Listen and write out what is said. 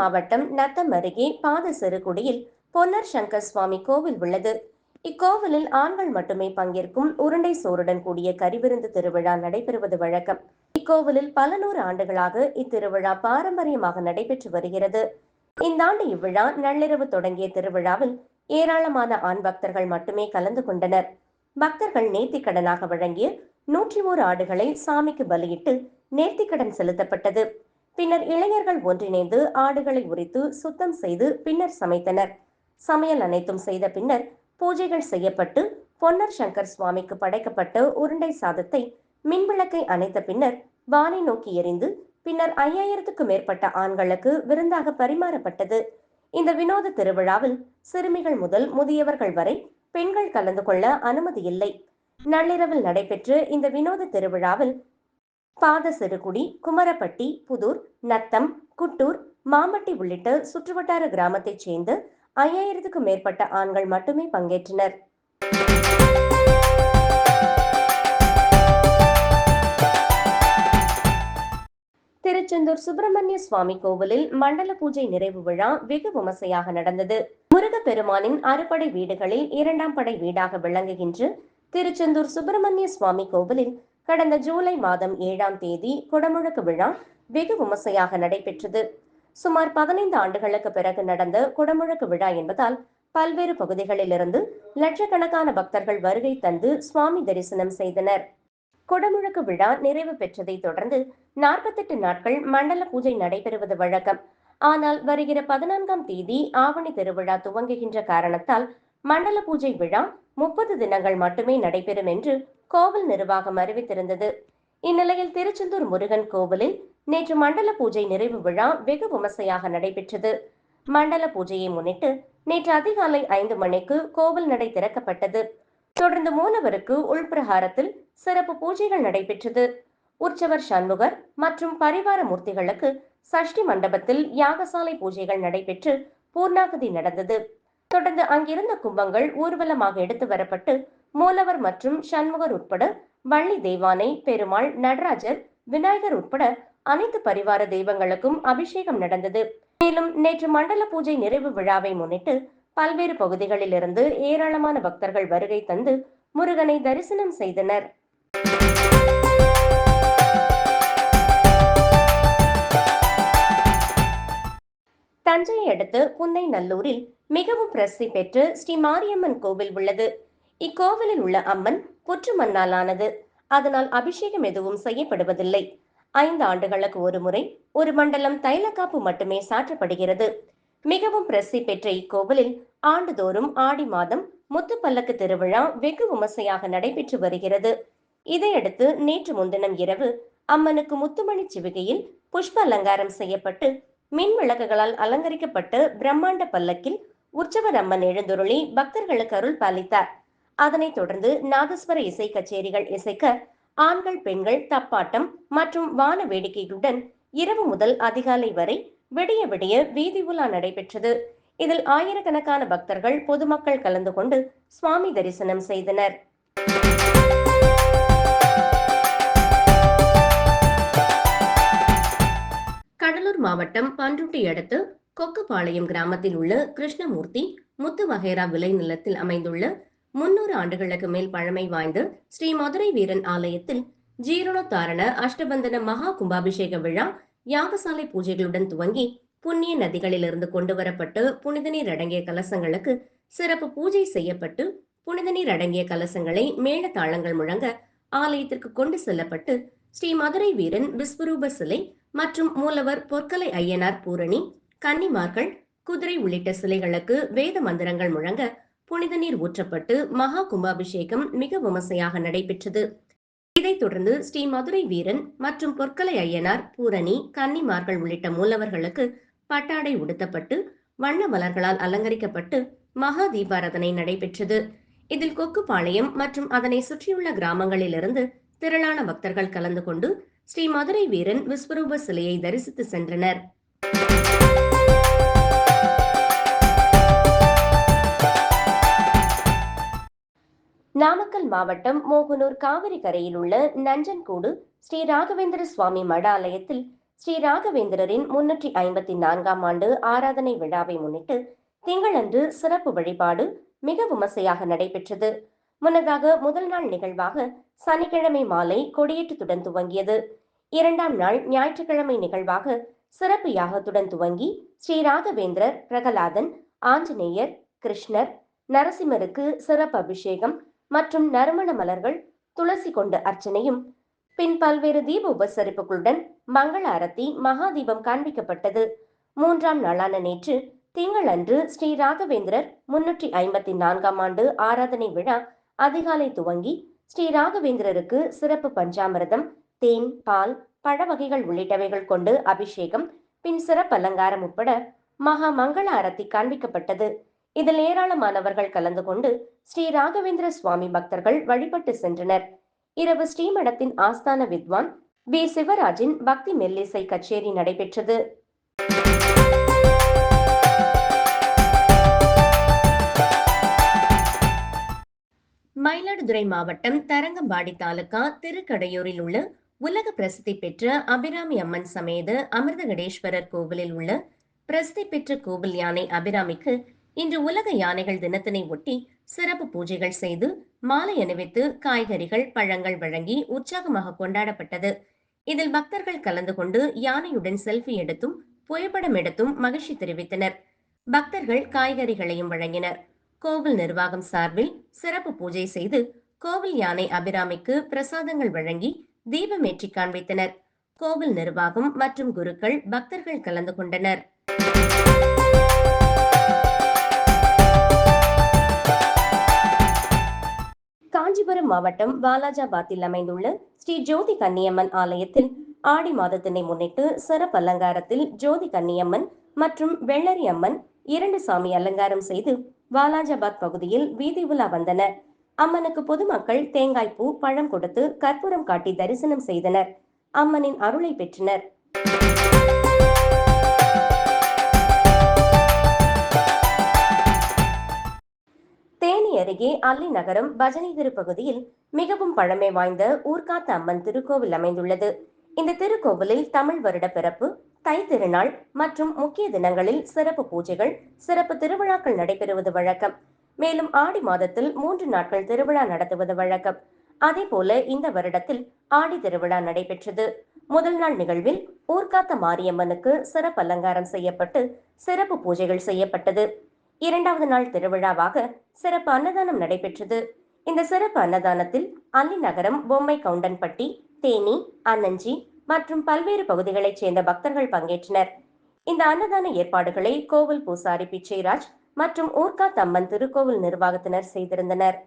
மாவட்டம் நத்தம் அருகே பாத பொன்னர் சங்கர் சுவாமி கோவில் உள்ளது. இக்கோவிலில் ஆண்கள் மட்டுமே பங்கேற்கும் உருண்டை சோறுடன் கூடிய கரிவிருந்து திருவிழா நடைபெறுவது வழக்கம். இக்கோவிலில் பல நூறு ஆண்டுகளாக இத்திருவிழா பாரம்பரியமாக நடைபெற்று வருகிறது. இந்த ஆண்டு இவ்விழா நள்ளிரவு தொடங்கிய திருவிழாவில் ஏராளமான ஆண் பக்தர்கள் மட்டுமே கலந்து கொண்டனர். பக்தர்கள் நேர்த்திக்கடனாக வழங்கிய நூற்றி ஓரு ஆடுகளை சாமிக்கு பலியிட்டு நேர்த்திக்கடன் செலுத்தப்பட்டது. பின்னர் இளைஞர்கள் ஒன்றிணைந்து ஆடுகளை உரித்து சுத்தம் செய்து பின்னர் சமைத்தனர். சமையல் அனைத்தும் செய்த பின்னர் பூஜைகள் செய்யப்பட்டு பொன்னர் சங்கர் சுவாமிக்கு படைக்கப்பட்ட உருண்டை சாதத்தை மின்விளக்கை அணைத்த பின்னர் வானை நோக்கி எரிந்து பின்னர் ஐயாயிரத்துக்கும் மேற்பட்ட ஆண்களுக்கு விருந்தாக பரிமாறப்பட்டது. இந்த வினோத திருவிழாவில் சிறுமிகள் முதல் முதியவர்கள் வரை பெண்கள் கலந்து கொள்ள அனுமதி இல்லை. நள்ளிரவில் நடைபெற்ற இந்த வினோத திருவிழாவில் பாத சிறுகுடி குமரப்பட்டி புதூர் நத்தம் குட்டூர் மாம்பட்டி உள்ளிட்ட சுற்றுவட்டார கிராமத்தைச் சேர்ந்து ஐயாயிரத்துக்கும் மேற்பட்ட ஆண்கள் மட்டுமே பங்கேற்றனர். திருச்செந்தூர் சுப்பிரமணிய சுவாமி கோவிலில் மண்டல பூஜை நிறைவு விழா வெகு விமர்சையாக நடந்தது. முருகப்பெருமானின் அறுபடை வீடுகளில் இரண்டாம் படை வீடாக விளங்குகின்ற திருச்செந்தூர் சுப்பிரமணிய சுவாமி கோவிலில் கடந்த ஜூலை மாதம் ஏழாம் தேதி குடமுழக்கு விழா வெகு விமர்சையாக நடைபெற்றது. சுமார் பதினைந்து ஆண்டுகளுக்கு பிறகு நடந்த குடமுழக்கு விழா என்பதால் பல்வேறு பகுதிகளிலிருந்து லட்சக்கணக்கான பக்தர்கள் வருகை தந்து சுவாமி தரிசனம் செய்தனர். குடமுழக்கு விழா நிறைவு பெற்றதை தொடர்ந்து நாற்பத்தெட்டு நாட்கள் மண்டல பூஜை நடைபெறுவது வழக்கம். ஆனால் வருகிற பதினான்காம் தேதி ஆவணி திருவிழா துவங்குகின்ற காரணத்தால் மண்டல பூஜை விழா முப்பது தினங்கள் மட்டுமே நடைபெறும் என்று கோவில் நிர்வாகம் அறிவித்திருந்தது. இந்நிலையில் திருச்செந்தூர் முருகன் கோவிலில் நேற்று மண்டல பூஜை நிறைவு விழா வெகு விமர்சையாக நடைபெற்றது. மண்டல பூஜையை முன்னிட்டு நேற்று அதிகாலை ஐந்து மணிக்கு கோவில் நடை திறக்கப்பட்டது. தொடர்ந்து மூலவருக்கு உள்பிரகாரத்தில் சிறப்பு பூஜைகள் நடைபெற்றது. உற்சவர் சண்முகர் மற்றும் பரிவார மூர்த்திகளுக்கு சஷ்டி மண்டபத்தில் யாகசாலை பூஜைகள் நடைபெற்று பூர்ணாகதி நடந்தது. தொடர்ந்து அங்கிருந்த கும்பங்கள் ஊர்வலமாக எடுத்து வரப்பட்டு மூலவர் மற்றும் சண்முகர் உட்பட வள்ளி தெய்வானை பெருமாள் நடராஜர் விநாயகர் உட்பட அனைத்து பரிவார தெய்வங்களுக்கும் அபிஷேகம் நடந்தது. மேலும் நேற்று மண்டல பூஜை நிறைவு விழாவை முன்னிட்டு பல்வேறு பகுதிகளில் இருந்து ஏராளமான பக்தர்கள் வருகை தந்து முருகனை தரிசனம் செய்தனர். தஞ்சையை அடுத்து புன்னை நல்லூரில் மிகவும் பிரசித்தி பெற்று ஸ்ரீ மாரியம்மன் கோவில் உள்ளது. இக்கோவிலில் உள்ள அம்மன் புற்று மண்ணாலானது. அதனால் அபிஷேகம் எதுவும் செய்யப்படுவதில்லை. ஐந்து ஆண்டுகளுக்கு ஒரு முறை ஒரு மண்டலம் தைலக்காப்பு மட்டுமே சாற்றப்படுகிறது. மிகவும் பிரசித்தி பெற்ற இக்கோவிலில் ஆண்டுதோறும் ஆடி மாதம் முத்துப்பல்லக்கு திருவிழா வெகு விமர்சையாக நடைபெற்று வருகிறது. இதையடுத்து நேற்று முன்தினம் இரவு அம்மனுக்கு முத்துமணி சிவிகையில் புஷ்ப அலங்காரம் செய்யப்பட்டு மின் விளக்குகளால் அலங்கரிக்கப்பட்டு பிரம்மாண்ட பல்லக்கில் உற்சவர் அம்மன் எழுந்துருளி பக்தர்களுக்கு அருள் பாலித்தார். அதனைத் தொடர்ந்து நாதஸ்வர இசை கச்சேரிகள் இசைக்க ஆண்கள் பெண்கள் தப்பாட்டம் மற்றும் வான வேடிக்கைகளுடன் இரவு முதல் அதிகாலை வரை விடிய விடிய வீதி உலா நடைபெற்றது. இதில் ஆயிரக்கணக்கான பக்தர்கள் பொதுமக்கள் கலந்து கொண்டு சுவாமி தரிசனம் செய்தனர். கடலூர் மாவட்டம் பன்ருட்டி அடுத்து கொக்குபாளையம் கிராமத்தில் உள்ள கிருஷ்ணமூர்த்தி முத்து வகைரா விளை நிலத்தில் அமைந்துள்ள முன்னூறு ஆண்டுகளுக்கு மேல் பழமை வாய்ந்த ஸ்ரீ மதுரை வீரன் ஆலயத்தில் ஜீரணோத்தாரண அஷ்டபந்தன மகா கும்பாபிஷேக விழா யாகசாலை பூஜைகளுடன் துவங்கி புண்ணிய நதிகளிலிருந்து கொண்டு வரப்பட்டு புனித நீர் அடங்கிய கலசங்களுக்கு சிறப்பு பூஜை செய்யப்பட்டு புனித நீர் அடங்கிய கலசங்களை மேள தாளங்கள் முழங்க ஆலயத்திற்கு கொண்டு செல்லப்பட்டு ஸ்ரீ மதுரை வீரன் விஸ்வரூப சிலை மற்றும் மூலவர் பொற்கலை ஐயனார் பூரணி கன்னிமார்கள் குதிரை உள்ளிட்ட சிலைகளுக்கு வேத மந்திரங்கள் முழங்க புனித நீர் ஊற்றப்பட்டு மகா கும்பாபிஷேகம் மிக விமர்சையாக நடைபெற்றது. இதைத் தொடர்ந்து ஸ்ரீ மதுரை வீரன் மற்றும் பொற்கலை ஐயனார் பூரணி கன்னிமார்கள் உள்ளிட்ட மூலவர்களுக்கு பட்டாடை உடுத்தப்பட்டு வண்ண மலர்களால் அலங்கரிக்கப்பட்டு மகா தீபாராதனை நடைபெற்றது. இதில் கொக்குப்பாளையம் மற்றும் அதனை சுற்றியுள்ள கிராமங்களிலிருந்து திரளான பக்தர்கள் கலந்து கொண்டு ஸ்ரீ மதுரை வீரன் விஸ்வரூப சிலையை தரிசித்து சென்றனர். நாமக்கல் மாவட்டம் மோகனூர் காவிரி கரையில் உள்ள நஞ்சன்கூடு ஸ்ரீ ராகவேந்திர சுவாமி மட ஆலயத்தில் ஸ்ரீ ராகவேந்திரரின் முன்னூற்றி ஐம்பத்தி நான்காம் ஆண்டு ஆராதனை விழாவை முன்னிட்டு திங்களன்று சிறப்பு வழிபாடு மிக விமர்சையாக நடைபெற்றது. முன்னதாக முதல் நாள் நிகழ்வாக சனிக்கிழமை மாலை கொடியேற்றத்துடன் துவங்கியது. இரண்டாம் நாள் ஞாயிற்றுக்கிழமை நிகழ்வாக சிறப்பு யாகத்துடன் துவங்கி ஸ்ரீ ராகவேந்திரர் பிரகலாதன் ஆஞ்சநேயர் கிருஷ்ணர் நரசிம்மருக்கு சிறப்பு அபிஷேகம் மற்றும் நறுமண மலர்கள் துளசி கொண்டு அர்ச்சனையும் பின் பல்வேறு தீப உபசரிப்புகளுடன் மங்கள அரத்தி மகாதீபம் காண்பிக்கப்பட்டது. மூன்றாம் நாளான நேற்று திங்களன்று ஸ்ரீ ராகவேந்திரர் முன்னூற்றி ஐம்பத்தி நான்காம் ஆண்டு ஆராதனை விழா அதிகாலை துவங்கி ஸ்ரீ ராகவேந்திரருக்கு சிறப்பு பஞ்சாமிரதம் தேன் பால் பழ வகைகள் உள்ளிட்டவைகள் கொண்டு அபிஷேகம் பின் சிறப்பு அலங்காரம் உட்பட மகா மங்கள அரத்தி காண்பிக்கப்பட்டது. இதில் ஏராளமானவர்கள் கலந்து கொண்டு ஸ்ரீ ராகவேந்திர சுவாமி பக்தர்கள் வழிபட்டு சென்றனர். இரவு ஸ்ரீமடத்தின் ஆஸ்தான வித்வான் வி. சிவராஜின் பக்தி மெல்லிசை கச்சேரி நடைபெற்றது. மயிலாடுதுறை மாவட்டம் தரங்கம்பாடி தாலுகா திருக்கடையூரில் உள்ள உலக பிரசித்தி பெற்ற அபிராமி அம்மன் சமேத அமிர்தகடேஸ்வரர் கோவிலில் உள்ள பிரசித்தி பெற்ற கோவில் யானை அபிராமிக்கு இன்று உலக யானைகள் தினத்தினை ஒட்டி சிறப்பு பூஜைகள் செய்து மாலை அணிவித்து காய்கறிகள் பழங்கள் வழங்கி உற்சாகமாக கொண்டாடப்பட்டது. இதில் பக்தர்கள் கலந்து கொண்டு யானையுடன் செல்ஃபி எடுத்தும் புகைப்படம் எடுத்தும் மகிழ்ச்சி தெரிவித்தனர். பக்தர்கள் காய்கறிகளையும் வழங்கினர். கோவில் நிர்வாகம் சார்பில் சிறப்பு பூஜை செய்து கோவில் யானை அபிராமிக்கு பிரசாதங்கள் வழங்கி தீபமேற்றி காண்பித்தனர். கோவில் நிர்வாகம் மற்றும் குருக்கள் பக்தர்கள் கலந்து கொண்டனர். மாவட்டம் வாலாஜாபாத்தில் அமைந்துள்ள ஸ்ரீ ஜோதி கன்னியம்மன் ஆலயத்தில் ஆடி மாதத்தினை முன்னிட்டு சிறப்பு அலங்காரத்தில் ஜோதி கன்னியம்மன் மற்றும் வெள்ளரி அம்மன் இரண்டு சாமி அலங்காரம் செய்து வாலாஜாபாத் பகுதியில் வீதி உலா வந்தனர் அம்மனுக்கு பொதுமக்கள் தேங்காய் பூ பழம் கொடுத்து கற்பூரம் காட்டி தரிசனம் செய்தனர். அம்மனின் அருளை பெற்றனர். தேனி அருகே அல்லி நகரம் பஜனை தெரு பகுதியில் மிகவும் பழமை வாய்ந்த ஊர்காத்த அம்மன் திருக்கோவில் அமைந்துள்ளது. இந்த திருக்கோவிலில் தமிழ் வருட பிறப்பு தை திருநாள் மற்றும் முக்கிய தினங்களில் சிறப்பு பூஜைகள் சிறப்பு திருவிழாக்கள் நடைபெறுவது வழக்கம். மேலும் ஆடி மாதத்தில் மூன்று நாட்கள் திருவிழா நடத்துவது வழக்கம். அதே போல இந்த வருடத்தில் ஆடி திருவிழா நடைபெற்றது. முதல் நாள் நிகழ்வில் ஊர்காத்த மாரியம்மனுக்கு சிறப்பு அலங்காரம் செய்யப்பட்டு சிறப்பு பூஜைகள் செய்யப்பட்டது. இரண்டாவது நாள் திருவிழாவாக சிறப்பு அன்னதானம் நடைபெற்றது. இந்த சிறப்பு அன்னதானத்தில் அல்லி நகரம் பொம்மை கவுண்டன்பட்டி தேனி அன்னஞ்சி மற்றும் பல்வேறு பகுதிகளைச் சேர்ந்த பக்தர்கள் பங்கேற்றனர். இந்த அன்னதான ஏற்பாடுகளை கோவில் பூசாரி பிச்சைராஜ் மற்றும் ஊர்கா தம்மன் திருக்கோவில் நிர்வாகத்தினர் செய்திருந்தனர்.